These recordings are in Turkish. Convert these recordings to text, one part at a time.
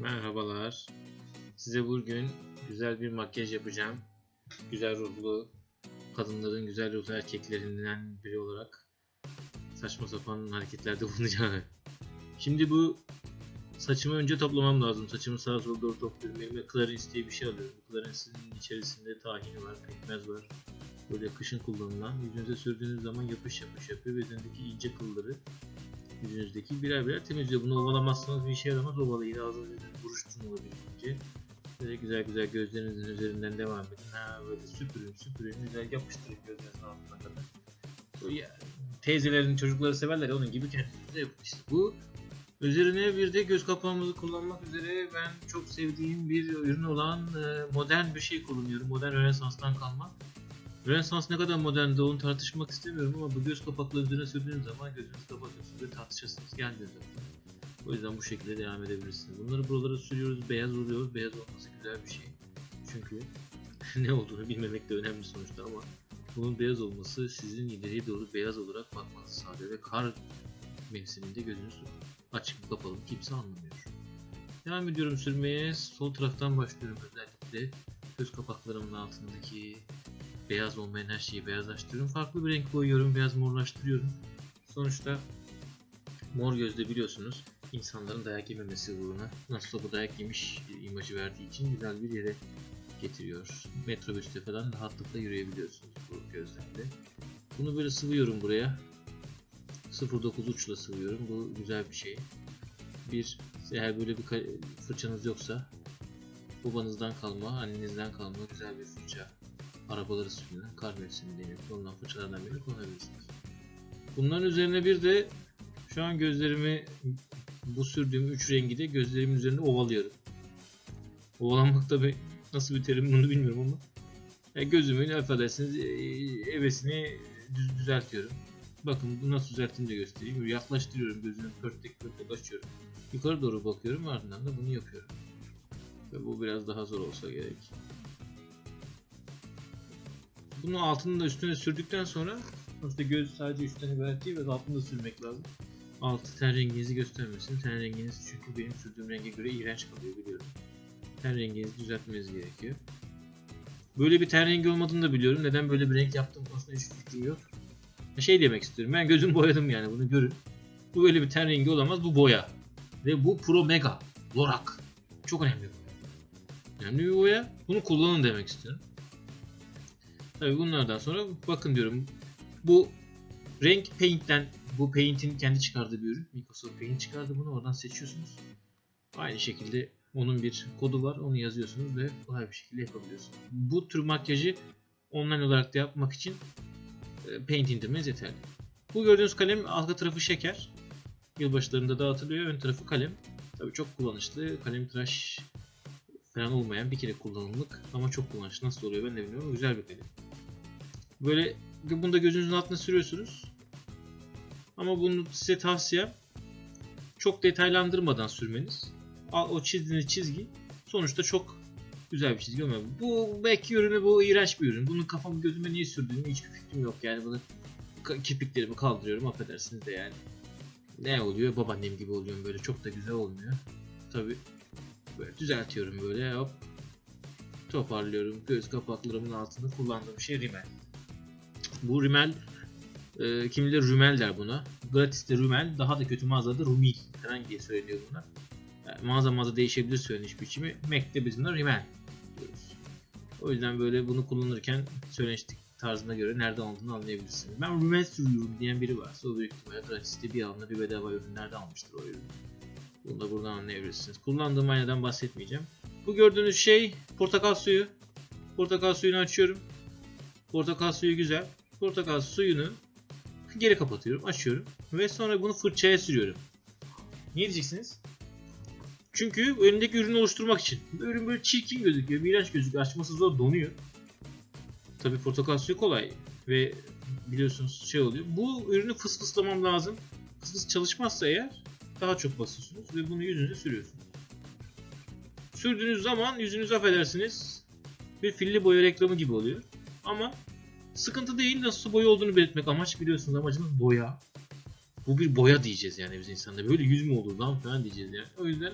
Merhabalar. Size bugün güzel bir makyaj yapacağım. Güzel ruhlu kadınların güzel ruhlu erkeklerinden biri olarak saçma sapan hareketlerde bulunacağım. Şimdi bu saçımı önce toplamam lazım. Saçımı sağa sola doğru topluyorum. Elime Clarins diye bir şey alıyorum. Clarins'in içerisinde tahini var, pekmez var. Böyle kışın kullanılan. Yüzünüze sürdüğünüz zaman yapış yapış yapıyor. Ve ince kılları yüzünüzdeki birer birer temizliyor. Bunu ovalamazsanız bir işe yaramaz. Ovalayın ağzınızı buruşturun olabildiğince. Böyle güzel güzel gözlerinizin üzerinden devam edin. Ha böyle süpürün süpürün güzel yapıştırın gözlerinizin altına kadar. Bu ya, teyzelerin çocukları severler onun gibi kendinize yapın işte. Bu üzerine bir de göz kapağımızı kullanmak üzere ben çok sevdiğim bir ürün olan e, modern bir şey kullanıyorum. Modern Rönesans'tan kalma. Rönesans ne kadar moderndi onu tartışmak istemiyorum ama bu göz kapakları üzerine sürdüğünüz zaman gözünüzü kapatıyorsunuz ve tartışırsınız gelmiyor zaten. O yüzden bu şekilde devam edebilirsiniz. Bunları buralara sürüyoruz, beyaz oluyor. Beyaz olması güzel bir şey. Çünkü ne olduğunu bilmemek de önemli sonuçta ama bunun beyaz olması sizin ileriye doğru beyaz olarak bakmanızı sağlıyor ve kar mevsiminde gözünüz açık kapalı kimse anlamıyor. Devam ediyorum sürmeye. Sol taraftan başlıyorum özellikle. Göz kapaklarımın altındaki beyaz olmayan her şeyi beyazlaştırıyorum. Farklı bir renk koyuyorum, biraz morlaştırıyorum. Sonuçta mor gözde biliyorsunuz insanların dayak yememesi uğruna nasıl bu dayak yemiş imajı verdiği için güzel bir yere getiriyor. Metrobüste falan rahatlıkla yürüyebiliyorsunuz bu gözlerle. Bunu böyle sıvıyorum buraya. 0.9 uçla sıvıyorum. Bu güzel bir şey. Bir, eğer böyle bir fırçanız yoksa babanızdan kalma, annenizden kalma güzel bir fırça arabaları sürülen kar mevsiminde kullanılan fırçalardan birini kullanabilirsiniz. Bunların üzerine bir de şu an gözlerimi bu sürdüğüm üç rengi de gözlerimin üzerinde ovalıyorum. Ovalamak da bir, nasıl bir terim bunu bilmiyorum ama e, gözümün affedersiniz e, evesini düz, düzeltiyorum. Bakın bu nasıl düzelttiğini de göstereyim. Yaklaştırıyorum gözümü pörtlek pörtlek açıyorum. Yukarı doğru bakıyorum ardından da bunu yapıyorum. Ve bu biraz daha zor olsa gerek. Bunu altını da üstüne sürdükten sonra sonuçta göz sadece üstten ibaret değil ve altını da sürmek lazım. Altı ten renginizi göstermesin. Ten renginiz çünkü benim sürdüğüm renge göre iğrenç kalıyor biliyorum. Ten renginizi düzeltmeniz gerekiyor. Böyle bir ten rengi olmadığını da biliyorum. Neden böyle bir renk yaptığım konusunda hiç fikrim yok. Şey demek istiyorum. Ben gözüm boyadım yani bunu görün. Bu böyle bir ten rengi olamaz. Bu boya. Ve bu Pro Mega. Lorak. Çok önemli boya. Önemli bir boya. Bunu kullanın demek istiyorum. Tabii bunlardan sonra bakın diyorum bu renk Paint'ten bu Paint'in kendi çıkardığı bir ürün. Microsoft Paint çıkardı bunu oradan seçiyorsunuz. Aynı şekilde onun bir kodu var onu yazıyorsunuz ve kolay bir şekilde yapabiliyorsunuz. Bu tür makyajı online olarak da yapmak için e, Paint indirmeniz yeterli. Bu gördüğünüz kalem arka tarafı şeker. Yılbaşlarında dağıtılıyor. Ön tarafı kalem. Tabii çok kullanışlı. Kalem tıraş falan olmayan bir kere kullanımlık ama çok kullanışlı. Nasıl oluyor ben de bilmiyorum güzel bir kalem. Böyle bunu da gözünüzün altına sürüyorsunuz. Ama bunu size tavsiyem çok detaylandırmadan sürmeniz. Al- O çizdiğiniz çizgi sonuçta çok güzel bir çizgi olmuyor. Bu belki ürünü bu iğrenç bir ürün. Bunun kafamı gözüme niye sürdüğümü hiçbir fikrim yok yani. Bunu kirpiklerimi kaldırıyorum affedersiniz de yani. Ne oluyor? Babaannem gibi oluyorum böyle. Çok da güzel olmuyor. Tabi böyle düzeltiyorum böyle hop toparlıyorum. Göz kapaklarımın altında kullandığım şey rimel. Bu rimel e, kimileri rümel der buna. Gratis'te rümel, daha da kötü mağazada rumil falan diye söyleniyor buna. Yani mağaza mağaza değişebilir söyleniş biçimi. Mac'te biz buna rimel diyoruz. O yüzden böyle bunu kullanırken söylenişlik tarzına göre nereden aldığını anlayabilirsiniz. Ben rümel sürüyorum diyen biri varsa o büyük ihtimalle gratis'te bir alına bir bedava ürünlerde almıştır o ürünü. Bunu da buradan anlayabilirsiniz. Kullandığım aynadan bahsetmeyeceğim. Bu gördüğünüz şey portakal suyu. Portakal suyunu açıyorum. Portakal suyu güzel. Portakal suyunu geri kapatıyorum, açıyorum ve sonra bunu fırçaya sürüyorum. Niye diyeceksiniz? Çünkü önündeki ürünü oluşturmak için. Ürün böyle çirkin gözüküyor, iğrenç gözüküyor, açması zor donuyor. Tabi portakal suyu kolay ve biliyorsunuz şey oluyor. Bu ürünü fısfıslamam lazım. Fısfıs çalışmazsa eğer daha çok basıyorsunuz ve bunu yüzünüze sürüyorsunuz. Sürdüğünüz zaman yüzünüz affedersiniz bir filli boya reklamı gibi oluyor. Ama sıkıntı değil nasıl boya olduğunu belirtmek amaç biliyorsunuz amacımız boya. Bu bir boya diyeceğiz yani biz insanlar. Böyle yüz mü olur lan falan diyeceğiz yani. O yüzden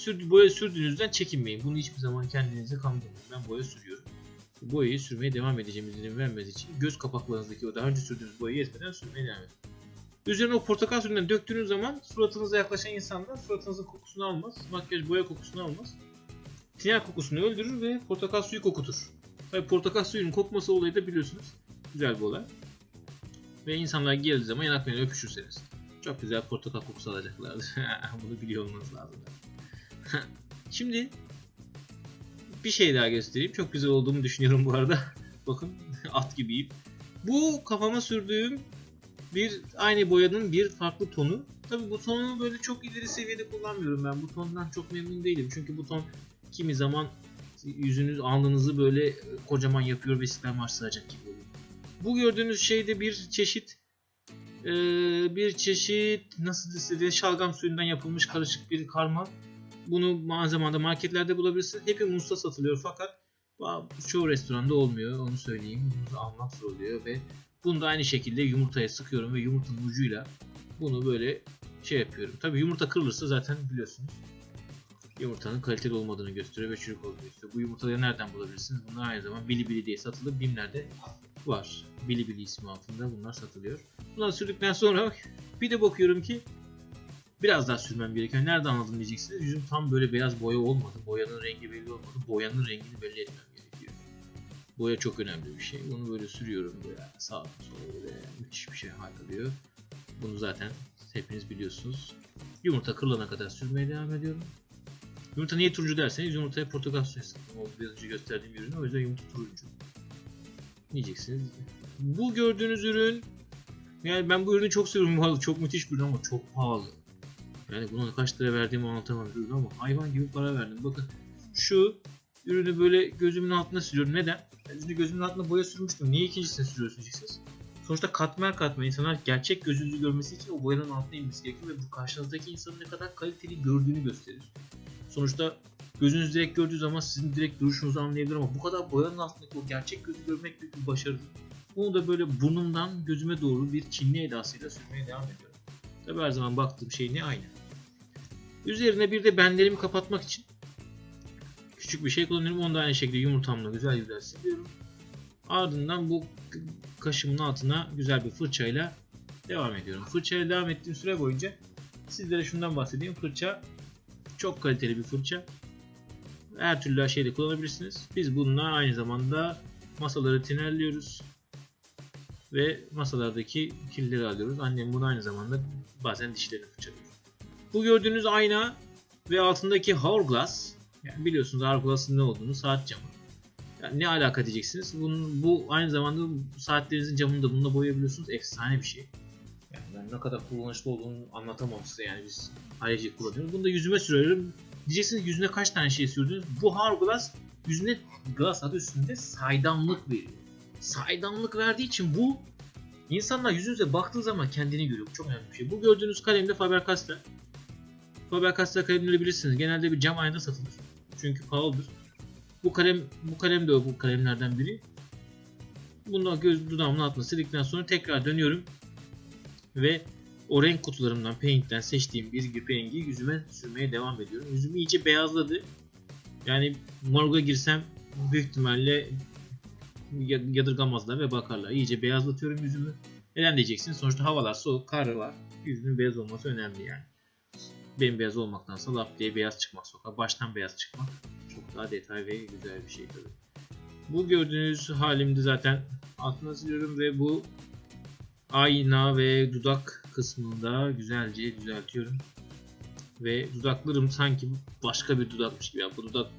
Sürdü, boya sürdüğünüzden çekinmeyin. Bunu hiçbir zaman kendinize kandırmayın. Ben boya sürüyorum. Boyayı sürmeye devam edeceğim izin vermez için göz kapaklarınızdaki o daha önce sürdüğünüz boyayı eritmeden sürmeye devam edin. Üzerine o portakal suyundan döktüğünüz zaman suratınıza yaklaşan insanlar suratınızın kokusunu almaz. Makyaj boya kokusunu almaz. Tiner kokusunu öldürür ve portakal suyu kokutur. Tabii portakal suyunun kokması olayı da biliyorsunuz. Güzel bir olay. Ve insanlar geldiği zaman yanaklarıyla öpüşürseniz. Çok güzel portakal kokusu alacaklardır. Bunu biliyor olmanız lazım. Şimdi bir şey daha göstereyim. Çok güzel olduğumu düşünüyorum bu arada. Bakın at gibiyim. Bu kafama sürdüğüm bir aynı boyanın bir farklı tonu. Tabi bu tonu böyle çok ileri seviyede kullanmıyorum ben. Bu tondan çok memnun değilim. Çünkü bu ton kimi zaman yüzünüz, alnınızı böyle kocaman yapıyor ve Marşı sığacak gibi oluyor. Bu gördüğünüz şey de bir çeşit eee, bir çeşit nasıl desem şalgam suyundan yapılmış karışık bir karma. Bunu malzemede marketlerde bulabilirsiniz. Happy Moose'da satılıyor fakat çoğu restoranda olmuyor. Onu söyleyeyim. Bunu almak zor oluyor ve bunu da aynı şekilde yumurtaya sıkıyorum ve yumurtanın ucuyla bunu böyle şey yapıyorum. Tabi yumurta kırılırsa zaten biliyorsunuz. Yumurtanın kaliteli olmadığını gösteriyor ve çürük olduğunu gösteriyor. Bu yumurtaları nereden bulabilirsiniz? Bunlar aynı zamanda Bilibili diye satılır. Bimlerde var. Bilibili ismi altında bunlar satılıyor. Bunları sürdükten sonra bir de bakıyorum ki biraz daha sürmem gerekiyor. Nereden anladım diyeceksiniz. Yüzüm tam böyle beyaz boya olmadı. Boyanın rengi belli olmadı. Boyanın rengini belli etmem gerekiyor. Boya çok önemli bir şey. Bunu böyle sürüyorum böyle sağa sola böyle müthiş bir şey hal alıyor. Bunu zaten hepiniz biliyorsunuz. Yumurta kırılana kadar sürmeye devam ediyorum. Yumurta niye turuncu derseniz yumurtaya portakal suyu sıktım. O biraz önce gösterdiğim ürün. O yüzden yumurta turuncu. Diyeceksiniz. Bu gördüğünüz ürün yani ben bu ürünü çok seviyorum. Bu çok müthiş bir ürün ama çok pahalı. Yani buna kaç lira verdiğimi anlatamam ürün ama hayvan gibi para verdim. Bakın şu ürünü böyle gözümün altına sürüyorum. Neden? Yüzünü gözümün altına boya sürmüştüm. Niye ikincisini sürüyorsun diyeceksiniz. Sonuçta katmer katmer insanlar gerçek gözünüzü görmesi için o boyanın altına inmesi gerekiyor ve bu karşınızdaki insanın ne kadar kaliteli gördüğünü gösterir. Sonuçta gözünüz direkt gördüğü zaman sizin direkt duruşunuzu anlayabilir ama bu kadar boyanın altındaki o gerçek gözü görmek büyük bir başarıdır. Bunu da böyle burnumdan gözüme doğru bir Çinli edasıyla sürmeye devam ediyorum. Tabi her zaman baktığım şey ne aynı. Üzerine bir de benlerimi kapatmak için küçük bir şey kullanıyorum. Onu da aynı şekilde yumurtamla güzel güzel siliyorum. Ardından bu kaşımın altına güzel bir fırçayla devam ediyorum. Fırçayla devam ettiğim süre boyunca sizlere şundan bahsedeyim. Fırça çok kaliteli bir fırça. Her türlü şeyde kullanabilirsiniz. Biz bununla aynı zamanda masaları tinerliyoruz. Ve masalardaki kirleri alıyoruz. Annem bunu aynı zamanda bazen dişlerini fırçalıyor. Bu gördüğünüz ayna ve altındaki hourglass yani biliyorsunuz hourglass'ın ne olduğunu saat camı. Yani ne alaka diyeceksiniz. Bunun, bu aynı zamanda saatlerinizin camını da bununla boyayabiliyorsunuz. Efsane bir şey. Yani ben ne kadar kullanışlı olduğunu anlatamam size yani biz ayrıca kullanıyoruz. Bunu da yüzüme sürüyorum. Diyeceksiniz yüzüne kaç tane şey sürdünüz? Bu hourglass yüzüne glass adı üstünde saydamlık veriyor. Saydamlık verdiği için bu insanlar yüzünüze baktığı zaman kendini görüyor. Çok önemli bir şey. Bu gördüğünüz kalem de Faber-Castell. Faber-Castell kalemleri bilirsiniz. Genelde bir cam aynada satılır. Çünkü pahalıdır. Bu kalem bu kalem de bu kalemlerden biri. Bunu göz dudağımın altına sildikten sonra tekrar dönüyorum ve o renk kutularımdan Paint'ten seçtiğim bir rengi yüzüme sürmeye devam ediyorum. Yüzüm iyice beyazladı. Yani morga girsem büyük ihtimalle yadırgamazlar ve bakarlar. İyice beyazlatıyorum yüzümü. Neden diyeceksin? Sonuçta havalar soğuk, kar var. Yüzümün beyaz olması önemli yani. Benim beyaz olmaktansa lap diye beyaz çıkmak sokağa. Baştan beyaz çıkmak daha detay ve güzel bir şey tabii. Bu gördüğünüz halimde zaten altına siliyorum ve bu ayna ve dudak kısmında güzelce düzeltiyorum. Ve dudaklarım sanki başka bir dudakmış gibi. Yani bu dudak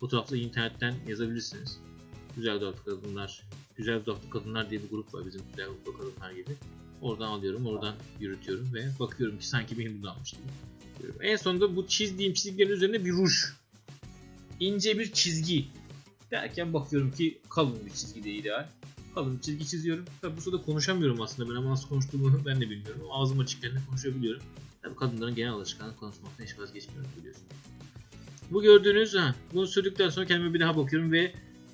fotoğrafları internetten yazabilirsiniz. Güzel dudaklı kadınlar, güzel dudaklı kadınlar diye bir grup var bizim güzel dudaklı kadınlar gibi. Oradan alıyorum, oradan yürütüyorum ve bakıyorum ki sanki benim dudağımmış gibi. En sonunda bu çizdiğim çizgilerin üzerine bir ruj. İnce bir çizgi. Derken bakıyorum ki kalın bir çizgi de ideal. Kalın bir çizgi çiziyorum. Tabi bu sırada konuşamıyorum aslında ben ama nasıl konuştuğumu ben de bilmiyorum. Ağzım açıkken konuşabiliyorum. Tabi kadınların genel alışkanlığı konuşmaktan hiç vazgeçmiyorum biliyorsunuz. Bu gördüğünüz, ha, bunu sürdükten sonra kendime bir daha bakıyorum ve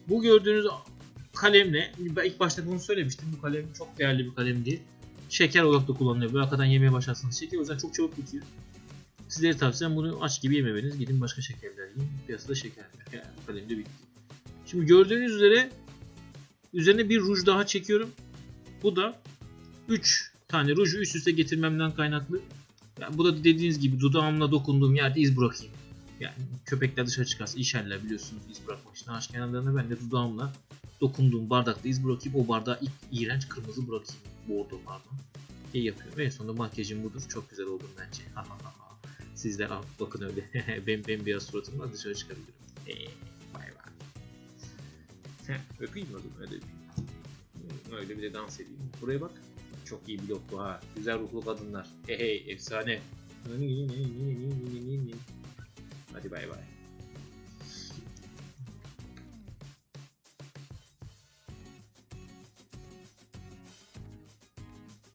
bu gördüğünüz kalemle, ben ilk başta bunu söylemiştim. Bu kalem çok değerli bir kalem değil. Şeker olarak da kullanılıyor. Böyle arkadan yemeye başlarsanız şeker o yüzden çok çabuk bitiyor. Sizlere tavsiyem bunu aç gibi yememeniz. Gidin başka şekerler yiyin. Piyasada şeker. Yani kalemde bitti. Şimdi gördüğünüz üzere üzerine bir ruj daha çekiyorum. Bu da 3 tane ruju üst üste getirmemden kaynaklı. Yani bu da dediğiniz gibi dudağımla dokunduğum yerde iz bırakayım. Yani köpekler dışarı çıkarsa işerler biliyorsunuz iz bırakmak için ağaç kenarlarına ben de dudağımla dokunduğum bardakta iz bırakayım. O bardağı ilk iğrenç kırmızı bırakayım. Bordo pardon. İyi yapıyorum. En sonunda makyajım budur. Çok güzel oldum bence. Ha ha ha. Sizler al bakın öyle. ben ben biraz suratımla dışarı çıkabilirim. Ee, bay bay. Öpeyim mi o zaman? Öyle. Hmm, Öyle bir de dans edeyim. Buraya bak. Çok iyi blok bu ha. Güzel ruhlu kadınlar. Hey hey efsane. Hadi bay bay.